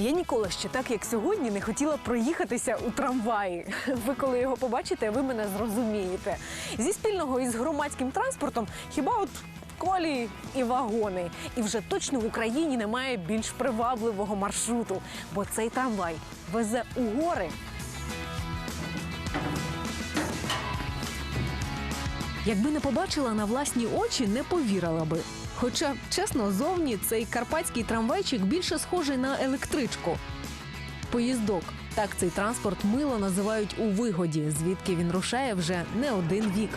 Я ніколи ще так, як сьогодні, не хотіла проїхатися у трамваї. Ви коли його побачите, ви мене зрозумієте. Зі спільного із громадським транспортом хіба от колії і вагони. І вже точно в Україні немає більш привабливого маршруту, бо цей трамвай везе у гори. Якби не побачила на власні очі, не повірила би. Хоча, чесно, зовні цей карпатський трамвайчик більше схожий на електричку. Поїздок. Так цей транспорт мило називають у вигоді, звідки він рушає вже не один вік.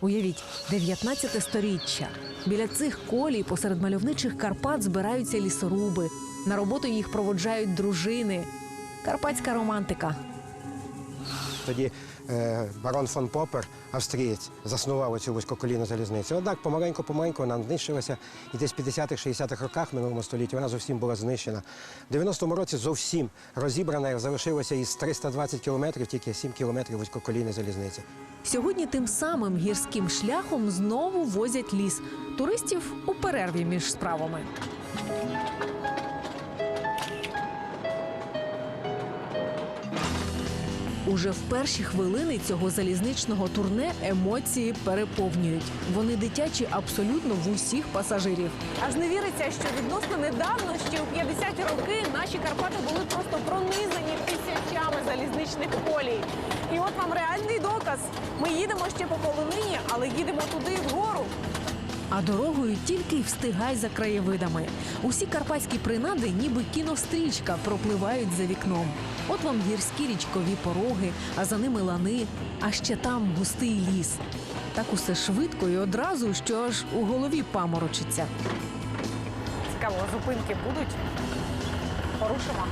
Уявіть, 19 сторіччя. Біля цих колій посеред мальовничих Карпат збираються лісоруби. На роботу їх проводжають дружини. Карпатська романтика. Тоді барон фон Попер, австрієць, заснував цю вузькоколійну залізницю. Однак помаленьку-помаленьку вона знищилася, і десь в 50-х-60-х роках минулого століття вона зовсім була знищена. В 90-му році зовсім розібрана залишилося із 320 кілометрів, тільки 7 кілометрів вузькоколійної залізниці. Сьогодні тим самим гірським шляхом знову возять ліс туристів у перерві між справами. Уже в перші хвилини цього залізничного турне емоції переповнюють. Вони дитячі абсолютно в усіх пасажирів. Аж не віриться, що відносно недавно, ще у 50-ті роки, наші Карпати були просто пронизані тисячами залізничних колій. І от вам реальний доказ. Ми їдемо ще по полонині, але їдемо туди вгору. А дорогою тільки й встигай за краєвидами. Усі карпатські принади, ніби кінострічка, пропливають за вікном. От вам гірські річкові пороги, а за ними лани, а ще там густий ліс. Так усе швидко і одразу, що аж у голові паморочиться. Цікаво, зупинки будуть. Порушимо.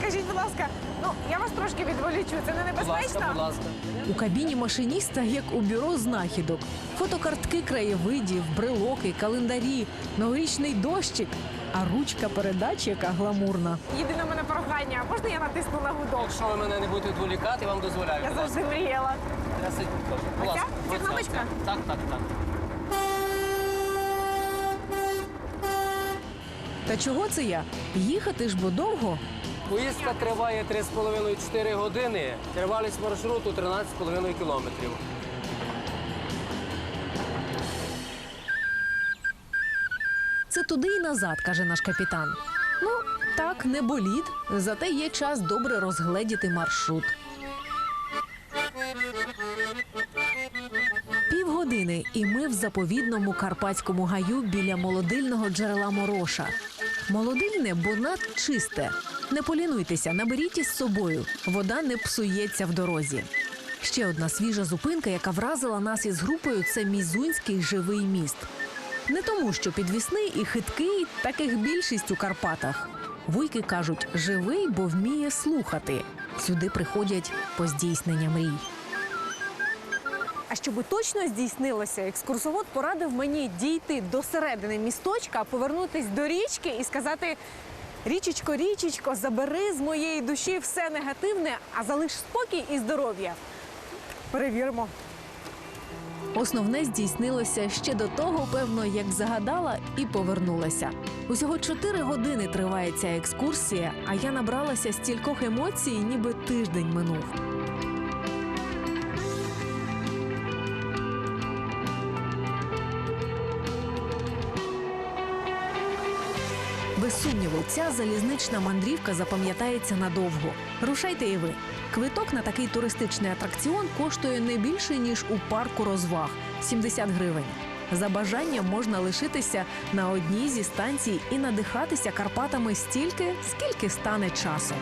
Скажіть, будь ласка, ну я вас трошки відволічу. Це не Будь ласка, будь ласка. у кабіні машиніста, як у бюро знахідок, фотокартки краєвидів, брелоки, календарі, новорічний дощик, а ручка передач, яка гламурна. Єдине мене прохання, можна я натисну на гудок? Якщо ви мене не будете відволікати, я вам дозволяю. Я Будь ласка. завжди мріяла. Я сидю теж. Будь А ця? ласка. Ця Оця, кнопочка? оця. Так, так, так. Та чого це я? Їхати ж бо довго. Поїздка триває 3,5-4 години. Тривалість маршруту 13,5 кілометрів. Це туди і назад, каже наш капітан. Ну, так, не боліт, зате є час добре розгледіти маршрут. Півгодини, і ми в заповідному карпатському гаю біля молодильного джерела Мороша. Молодильне, бо надчисте. Не полінуйтеся, наберіть із собою. Вода не псується в дорозі. Ще одна свіжа зупинка, яка вразила нас із групою, це Мізунський живий міст. Не тому, що підвісний і хиткий, таких більшість у Карпатах. Вуйки кажуть, живий, бо вміє слухати. Сюди приходять по здійснення мрій. А щоб точно здійснилося, екскурсовод порадив мені дійти до середини місточка, повернутись до річки і сказати: річечко, річечко, забери з моєї душі все негативне, а залиш спокій і здоров'я. Перевіримо. Основне здійснилося ще до того, певно, як загадала і повернулася. Усього чотири години триває ця екскурсія, а я набралася стількох емоцій, ніби тиждень минув. Без сумніву, ця залізнична мандрівка запам'ятається надовго. Рушайте і ви. Квиток на такий туристичний атракціон коштує не більше ніж у парку розваг 70 гривень. За бажанням можна лишитися на одній зі станцій і надихатися Карпатами стільки, скільки стане часу.